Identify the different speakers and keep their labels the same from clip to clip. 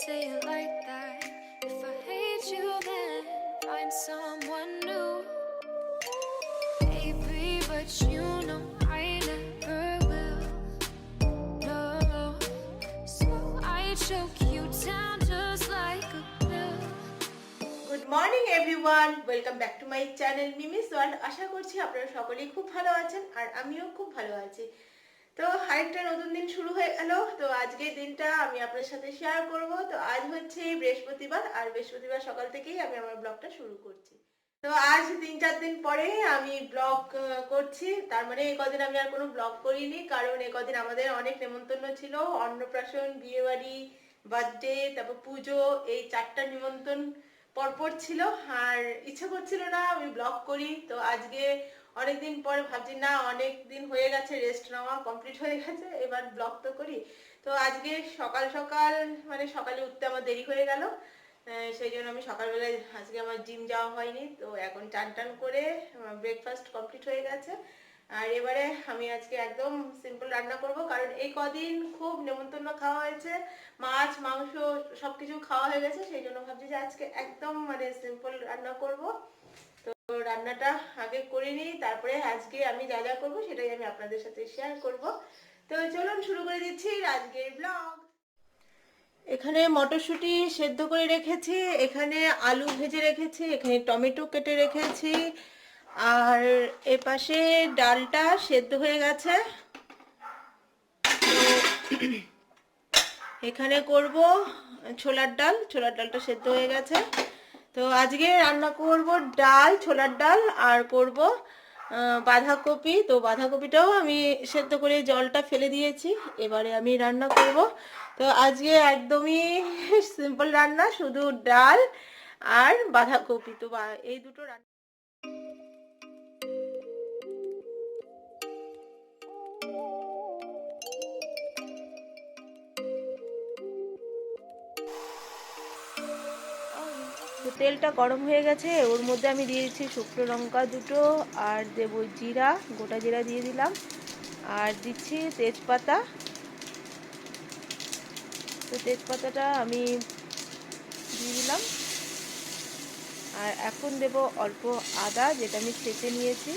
Speaker 1: Say it, like that. If I hate you, then find someone new. Baby, but you know I never will. No. So I choke you down just like a pill.
Speaker 2: Good morning everyone welcome back to my channel Mimi's world আশা করছি আপনারা সকলেই খুব ভালো আছেন আর আমিও খুব ভালো আছি তো আরেকটা নতুন দিন শুরু হয়ে গেল। তো আজকের দিনটা আমি আপনার সাথে শেয়ার করব। তো আজ হচ্ছে বৃহস্পতিবার, আর বৃহস্পতিবার সকাল থেকেই আমি আমার ব্লগটা শুরু করছি। তো আজ তিন চার দিন পরে আমি ব্লগ করছি। তার মানে এই কদিন আমি আর কোনো ব্লগ করিনি, কারণ এই কদিন আমাদের অনেক নেমন্তন্ন ছিল। অন্নপ্রাশন, বিয়েবাড়ি বার্থডে তারপর পুজো, এই চারটা নিমন্ত্রণ পরপর ছিল। আর ইচ্ছে করছিল না আমি ব্লগ করি। তো আজকে অনেকদিন পরে ভাবছি, না অনেক দিন হয়ে গেছে রেস্ট নেওয়া কমপ্লিট হয়ে গেছে, এবার ব্লগ তো করি। তো আজকে সকাল সকাল মানে সকালে উঠতে আমার দেরি হয়ে গেল সেই জন্য আমি সকালবেলায়, আজকে আমার জিম যাওয়া হয়নি, তো এখন চান টান করে ব্রেকফাস্ট কমপ্লিট হয়ে গেছে। আর এবারে আমি আজকে একদম সিম্পল রান্না করব, কারণ এই কদিন খুব নেমন্তন্ন খাওয়া হয়েছে, মাছ, মাংস সবকিছু খাওয়া হয়ে গেছে, সেই জন্য ভাবছি যে আজকে একদম মানে সিম্পল রান্না করব। তো রান্নাটা আগে করে নিই, তারপরে আজকে আমি যা যা করব সেটাই আমি আপনাদের সাথে শেয়ার করব। তো চলুন শুরু করে দিচ্ছি আজকের ব্লগ এখানে মটরশুঁটি সেদ্ধ করে রেখেছি, এখানে আলু ভেজে রেখেছি, এখানে টমেটো কেটে রেখেছি, আর এপাশে ডালটা সেদ্ধ হয়ে গেছে। এখানে করব ছোলার ডাল, ছোলার ডালটা সেদ্ধ হয়ে গেছে। তো আজকে রান্না করব ডাল, ছোলার ডাল আর করব বাঁধাকপি। তো বাঁধাকপিটাও আমি সেদ্ধ করে জলটা ফেলে দিয়েছি, এবারে আমি রান্না করব। তো আজকে একদমই সিম্পল রান্না, শুধু ডাল আর বাঁধাকপি। তো এই দুটো রান্না তেলটা গরম হয়ে গেছে, ওর মধ্যে আমি দিয়ে দিচ্ছি শুকনো লঙ্কা দুটো আর দেব জিরা, গোটা জিরা দিয়ে দিলাম। আর দিচ্ছি তেজপাতা। তো তেজপাতাটা আমি দিয়ে দিলাম। আর এখন দেব অল্প আদা, যেটা আমি ছেঁচে নিয়েছি।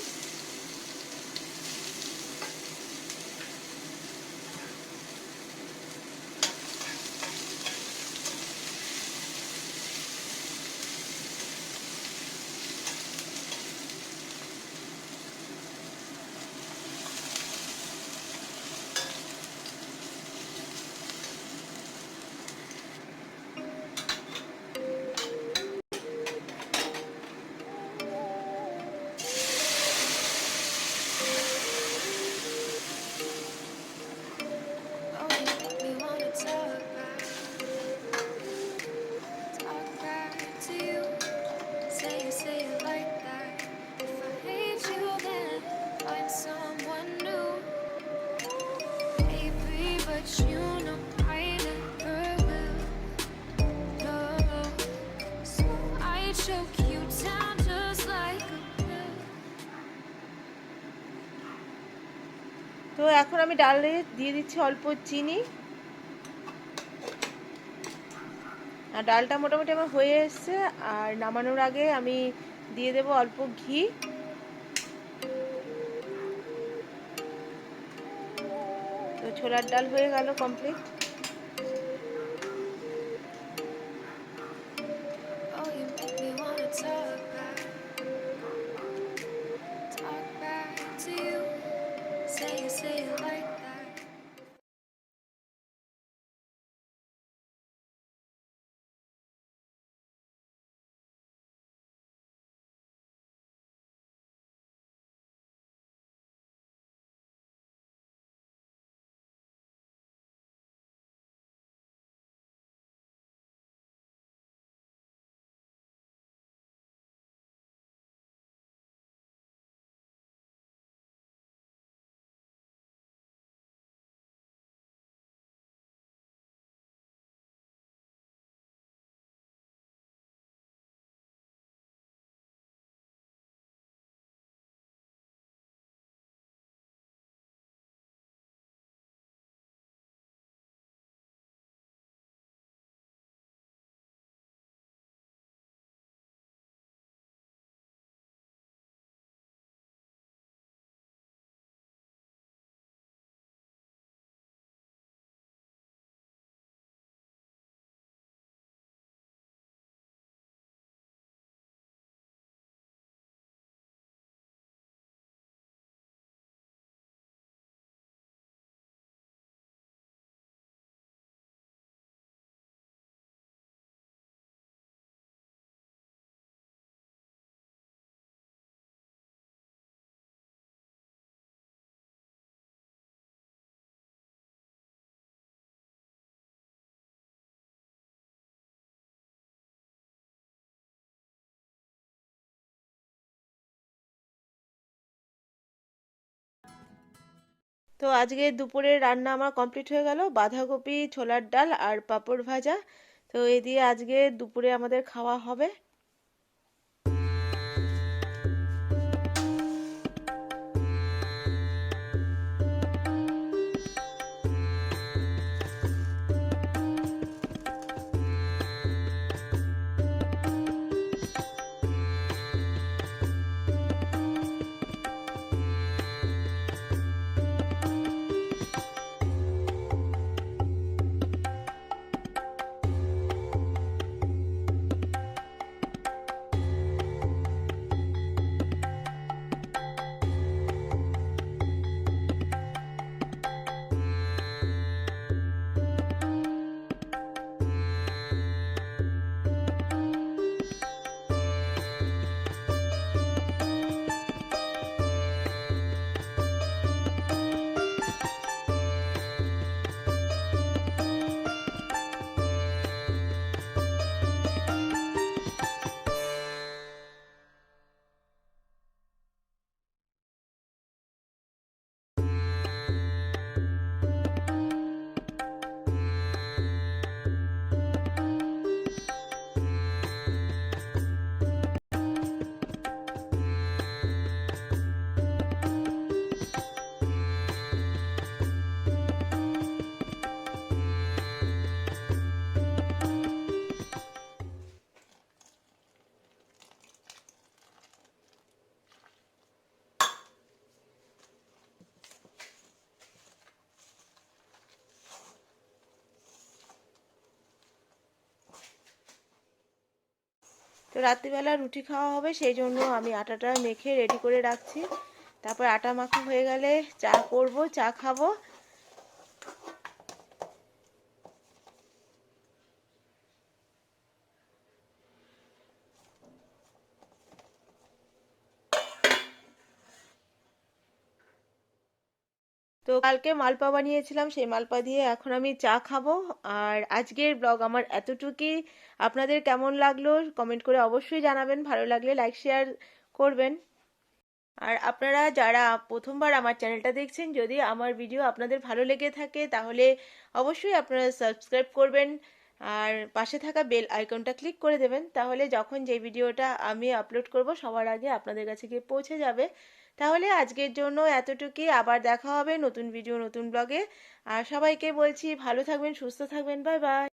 Speaker 2: তো এখন আমি ডালে দিয়ে দিচ্ছি অল্প চিনি। আর ডালটা মোটামুটি আমার হয়ে এসছে, আর নামানোর আগে আমি দিয়ে দেব অল্প ঘি। তো ছোলার ডাল হয়ে গেল কমপ্লিট তো আজকে দুপুরে রান্না আমার কমপ্লিট হয়ে গেল। বাঁধাকপি, ছোলার ডাল আর পাঁপড় ভাজা। তো এই দিয়ে আজকে দুপুরে আমাদের খাওয়া হবে। তো রাত্রিবেলা রুটি খাওয়া হবে, সেই জন্য আমি আটাটা মেখে রেডি করে রাখছি। তারপর আটা মাখা হয়ে গেলে চা করব, চা খাব। তো কালকে মালপা বানিয়েছিলাম, সেই মালপা দিয়ে এখন আমি চা খাব। আর আজকের ব্লগ আমার এতটুকুই। আপনাদের কেমন লাগল কমেন্ট করে অবশ্যই জানাবেন। ভালো লাগলে লাইক, শেয়ার করবেন। আর আপনারা যারা প্রথমবার আমার চ্যানেলটা দেখছেন, যদি আমার ভিডিও আপনাদের ভালো লেগে থাকে, তাহলে অবশ্যই আপনারা সাবস্ক্রাইব করবেন। আর পাশে থাকা বেল আইকনটা ক্লিক করে দেবেন, তাহলে যখন যে ভিডিওটা আমি আপলোড করব সবার আগে আপনাদের কাছে গিয়ে পৌঁছে যাবে। তাহলে আজকের জন্য এতটুকুই, আবার দেখা হবে নতুন ভিডিও নতুন ব্লগে আর সবাইকে বলছি ভালো থাকবেন, সুস্থ থাকবেন বাই বাই